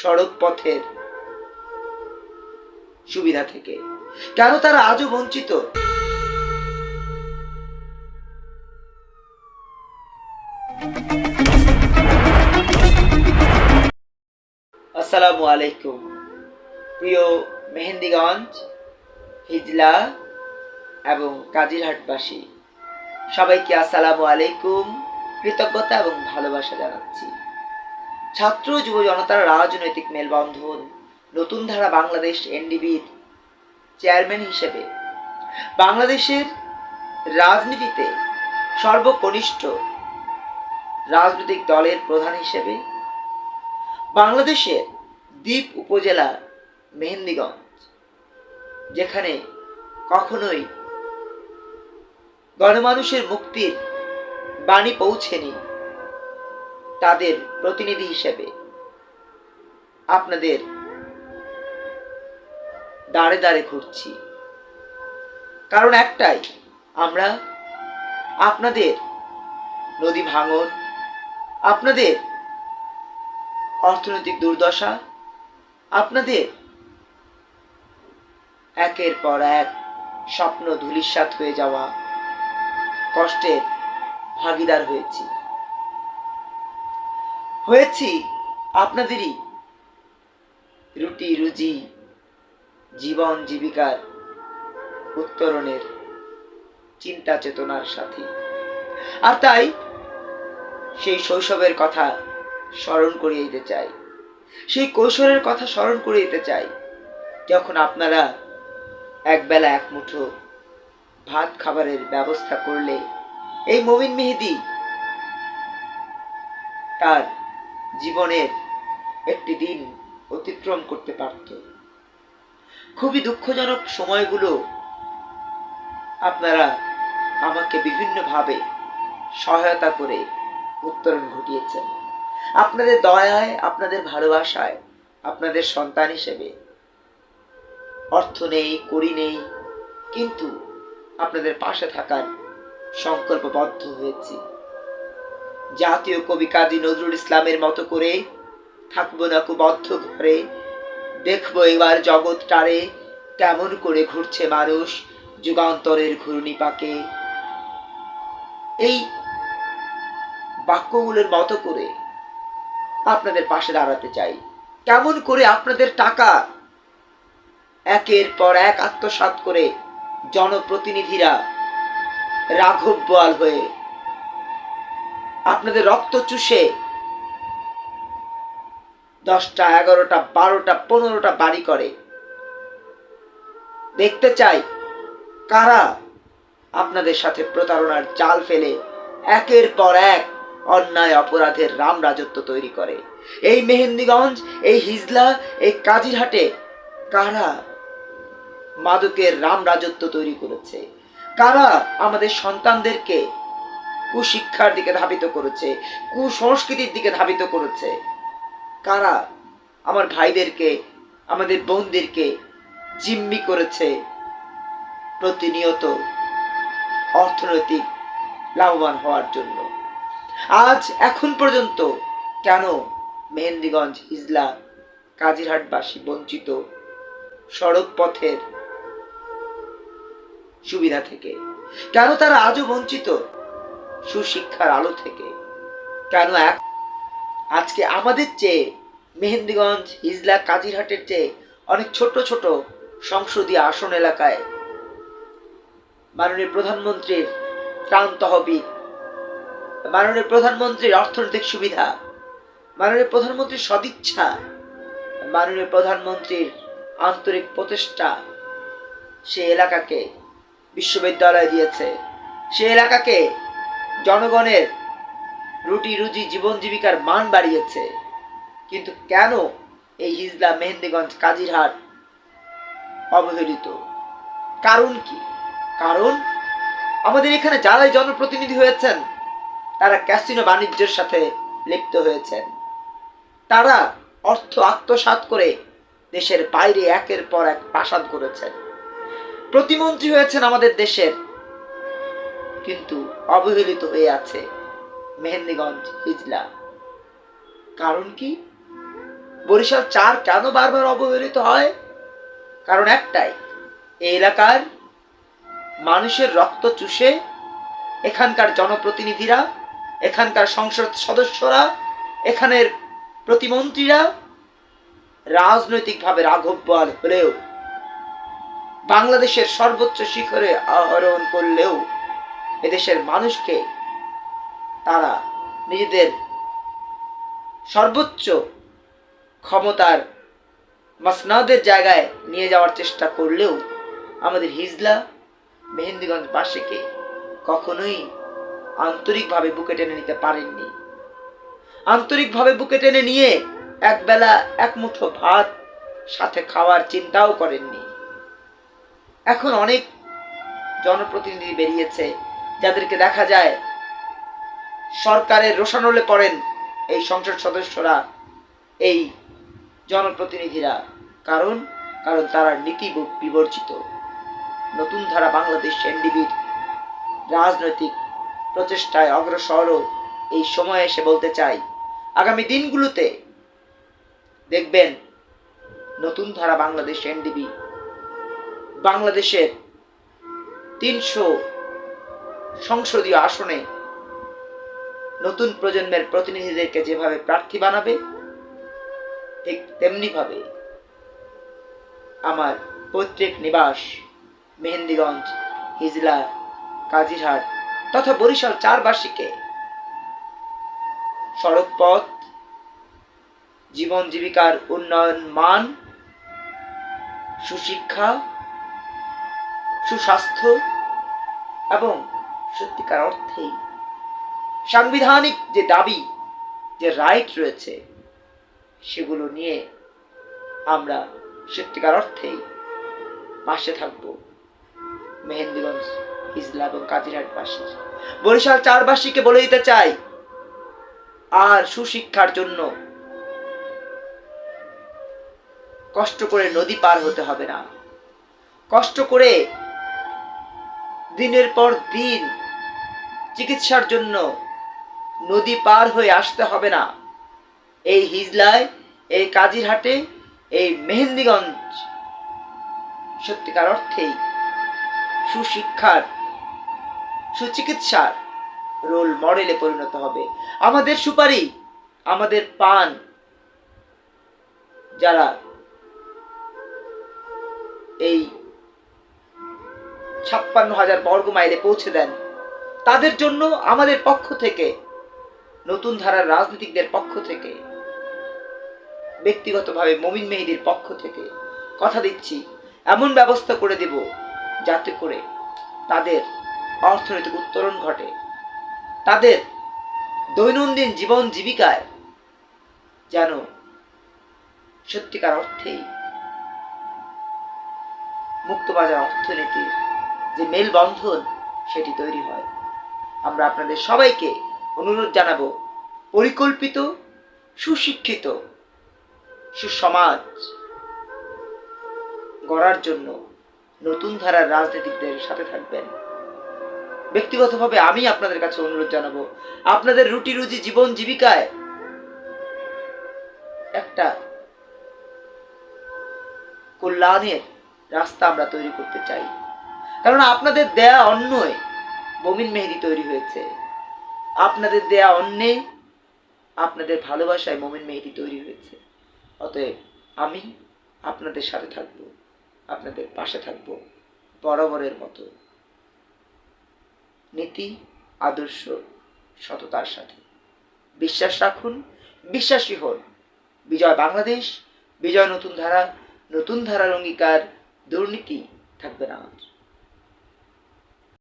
সড়ক পথের সুবিধা থেকে। কেন তারা আজও বঞ্চিত? আসসালামু আলাইকুম। প্রিয় মেহেন্দিগঞ্জ, হিজলা এবং কাজিরহাটবাসী, সবাইকে আসসালামু আলাইকুম। কৃতজ্ঞতা এবং ভালোবাসা জানাচ্ছি। ছাত্র যুব জনতার রাজনৈতিক মেলবন্ধন। নতুন ধারা বাংলাদেশ এনডিবির চেয়ারম্যান হিসেবে। বাংলাদেশের রাজনীতিতে সর্বকনিষ্ঠ রাজনৈতিক দলের প্রধান হিসেবে। বাংলাদেশের দ্বীপ উপজেলা মেহেন্দিগঞ্জ, যেখানে কখনোই গণমানুষের মুক্তির বাণী পৌঁছেনি। তাদের প্রতিনিধি হিসেবে। আপনাদের দাঁড়ে দাঁড়ে ঘুরছি। কারণ একটাই, আমরা আপনাদের নদী ভাঙন আপনাদের অর্থনৈতিক দুর্দশা, আপনাদের একের পর এক স্বপ্ন ধূলিসাৎ হয়ে যাওয়া কষ্টের ভাগিদার হয়েছি। হয়েছি আপনাদেরই। রুটি রুজি, জীবন, জীবিকার উত্তরণের চিন্তা চেতনার সাথে। আর তাই সেই শৈশবের কথা স্মরণ করিয়ে দিতে চাই। সেই কৈশোরের কথা স্মরণ করিয়ে দিতে চাই, যখন আপনারা একবেলা এক মুঠো ভাত খাবারের ব্যবস্থা করলে এই মমিন মেহেদি তার জীবনের একটি দিন অতিক্রম করতে পারত। খুবই দুঃখজনক সময়গুলো আপনারা আমাকে বিভিন্নভাবে সহায়তা করে উত্তরণ ঘটিয়েছেন। আপনাদের দয়ায়, আপনাদের ভালোবাসায়, আপনাদের সন্তান হিসেবে। অর্থ নেই, করি নেই, কিন্তু আপনাদের পাশে থাকার সংকল্পবদ্ধ হয়েছি। জাতীয় কবি কাজী নজরুল ইসলামের মতো করে থাকব না বদ্ধ ঘরে। দেখব এবার জগৎটারে কেমন করে ঘুরছে মানুষ যুগান্তরের ঘূর্ণি পাকে। এই বাক্যগুলোর মতো করে আপনাদের পাশে দাঁড়াতে চাই। কেমন করে আপনাদের টাকা একের পর এক আত্মসাৎ করে জনপ্রতিনিধিরা রাঘব বোয়াল হয়ে আপনাদের রক্ত চুষে দশটা, এগারোটা, বারোটা, পনেরোটা বাড়ি করে। দেখতে চাই কারা আপনাদের সাথে প্রতারণার জাল ফেলে একের পর এক অন্যায় অপরাধের রাম রাজত্ব তৈরি করে। এই মেহেন্দিগঞ্জ, এই হিজলা, এই কাজিরহাটে কারা মাদকের রাম রাজত্ব তৈরি করেছে? কারা আমাদের সন্তানদেরকে কুশিক্ষার দিকে ধাবিত করেছে, কুসংস্কৃতির দিকে ধাবিত করেছে। কারা? আমার ভাইদেরকে, আমাদের বোনদেরকে জিম্মি করেছে। প্রতিনিয়ত অর্থনৈতিক লাভবান হওয়ার জন্য। আজ এখন পর্যন্ত কেন মেহেন্দিগঞ্জ হিজলা কাজিরহাটবাসী বঞ্চিত সড়ক পথের সুবিধা থেকে? কেন তারা আজও বঞ্চিত? সুশিক্ষার আলো থেকে। কেন এক আজকে আমাদের চেয়ে মেহেন্দিগঞ্জ হিজলা কাজিরহাটের চেয়ে অনেক ছোট ছোট সংসদীয় আসন এলাকায় মাননীয় প্রধানমন্ত্রীর ত্রাণ তহবিল, মাননীয় প্রধানমন্ত্রীর অর্থনৈতিক সুবিধা, মাননীয় প্রধানমন্ত্রীর সদিচ্ছা, মাননীয় প্রধানমন্ত্রীর আন্তরিক প্রচেষ্টা সে এলাকাকে বিশ্ববিদ্যালয় দিয়েছে। সে এলাকাকে জনগণের রুটি রুজি জীবন জীবিকার মান বাড়িয়েছে। কিন্তু কেন এই হিজলা মেহেন্দিগঞ্জ কাজিরহাট অবহেলিত? কারণ কি? কারণ আমাদের এখানে যারাই জনপ্রতিনিধি হয়েছেন, তারা ক্যাসিনো বাণিজ্যের সাথে লিপ্ত হয়েছেন। তারা অর্থ আত্মসাৎ করে দেশের বাইরে একের পর এক প্রাসাদ করেছেন। প্রতিমন্ত্রী হয়েছেন আমাদের দেশের কিন্তু অবহেলিত হয়ে আছে মেহেন্দিগঞ্জ হিজলা কারণ কি? বরিশাল চার কেন বারবার অবহেলিত হয়? কারণ একটাই, এই এলাকার মানুষের রক্ত চুষে এখানকার জনপ্রতিনিধিরা, এখানকার সংসদ সদস্যরা, এখানের প্রতিমন্ত্রীরা রাজনৈতিকভাবে রাঘববান হলেও, বাংলাদেশের সর্বোচ্চ শিখরে আহরণ করলেও এদেশের মানুষকে তারা নিজেদের সর্বোচ্চ ক্ষমতার মাসনাদের জায়গায় নিয়ে যাওয়ার চেষ্টা করলেও আমাদের হিজলা মেহেন্দিগঞ্জবাসীকে কখনোই আন্তরিকভাবে বুকে টেনে নিতে পারেননি। আন্তরিকভাবে বুকে টেনে নিয়ে একবেলা এক মুঠো ভাত সাথে খাওয়ার চিন্তাও করেননি। এখন অনেক জনপ্রতিনিধি বেরিয়েছে যাদেরকে দেখা যায় সরকারের রোশানলে পড়েন এই সংসদ সদস্যরা, এই জনপ্রতিনিধিরা। কারণ কারণ তারা নীতি বিবর্জিত। নতুন ধারা বাংলাদেশ এনডিবির রাজনৈতিক প্রচেষ্টায় অগ্রসরও এই সময়ে এসে বলতে চাই। আগামী দিনগুলোতে দেখবেন নতুন ধারা বাংলাদেশ এনডিবি বাংলাদেশের তিনশো সংসদীয় আসনে নতুন প্রজন্মের প্রতিনিধিদেরকে যেভাবে প্রার্থী বানাবে, ঠিক তেমনিভাবে আমার পৈতৃক নিবাস, মেহেন্দিগঞ্জ, হিজলা, কাজিরহাট তথা বরিশাল চারবাসীকে সড়ক পথ জীবন জীবিকার উন্নয়ন মান, সুশিক্ষা, সুস্বাস্থ্য এবং সত্যিকার অর্থেই। সাংবিধানিক যে দাবি, যে রাইট রয়েছে, সেগুলো নিয়ে আমরা সত্যিকার অর্থেই পাশে থাকব। মেহেন্দিগঞ্জ, হিজলা এবং কাজিরহাটবাসী বরিশাল চারবাসীকে বলে দিতে চাই, আর সুশিক্ষার জন্য কষ্ট করে নদী পার হতে হবে না। কষ্ট করে দিনের পর দিন চিকিৎসার জন্য নদী পার হয়ে আসতে হবে না। এই হিজলায়, এই কাজিরহাটে, এই মেহেন্দিগঞ্জ সত্যিকার অর্থেই সুশিক্ষার, সুচিকিৎসার রোল মডেলে পরিণত হবে। আমাদের সুপারি, আমাদের পান যারা এই ছাপ্পান্ন হাজার বর্গ মাইলে পৌঁছে দেন তাদের জন্য আমাদের পক্ষ থেকে, নতুন ধারার রাজনীতিকদের পক্ষ থেকে, ব্যক্তিগতভাবে মমিন মেহেদির পক্ষ থেকে কথা দিচ্ছি, এমন ব্যবস্থা করে দেব যাতে করে তাদের অর্থনৈতিক উত্তরণ ঘটে। তাদের দৈনন্দিন জীবন জীবিকায় যেন সত্যিকার অর্থেই মুক্তবাজার অর্থনীতির যে মেলবন্ধন, সেটি তৈরি হয়। আমরা আপনাদের সবাইকে অনুরোধ জানাব, পরিকল্পিত, সুশিক্ষিত, সুসমাজ গড়ার জন্য নতুন ধারার রাজনীতিকদের সাথে থাকবেন। ব্যক্তিগতভাবে আমি আপনাদের কাছে অনুরোধ জানাব, আপনাদের রুটি রুজি জীবন জীবিকায় একটা কল্যাণের রাস্তা আমরা তৈরি করতে চাই। কারণ আপনাদের দেয়া অন্যই বমিন মেহেদি তৈরি হয়েছে। আপনাদের দেয়া অন্যে আপনাদের ভালোবাসায় মমিন মেহেদি তৈরি হয়েছে। অতএব আমি আপনাদের সাথে থাকব, আপনাদের পাশে থাকব, বরাবরের মতো। নীতি, আদর্শ, সততার সাথে। বিশ্বাস রাখুন, বিশ্বাসী হন। বিজয় বাংলাদেশ, বিজয় নতুন ধারা, নতুন ধারার অঙ্গীকার, দুর্নীতি থাকবে না আর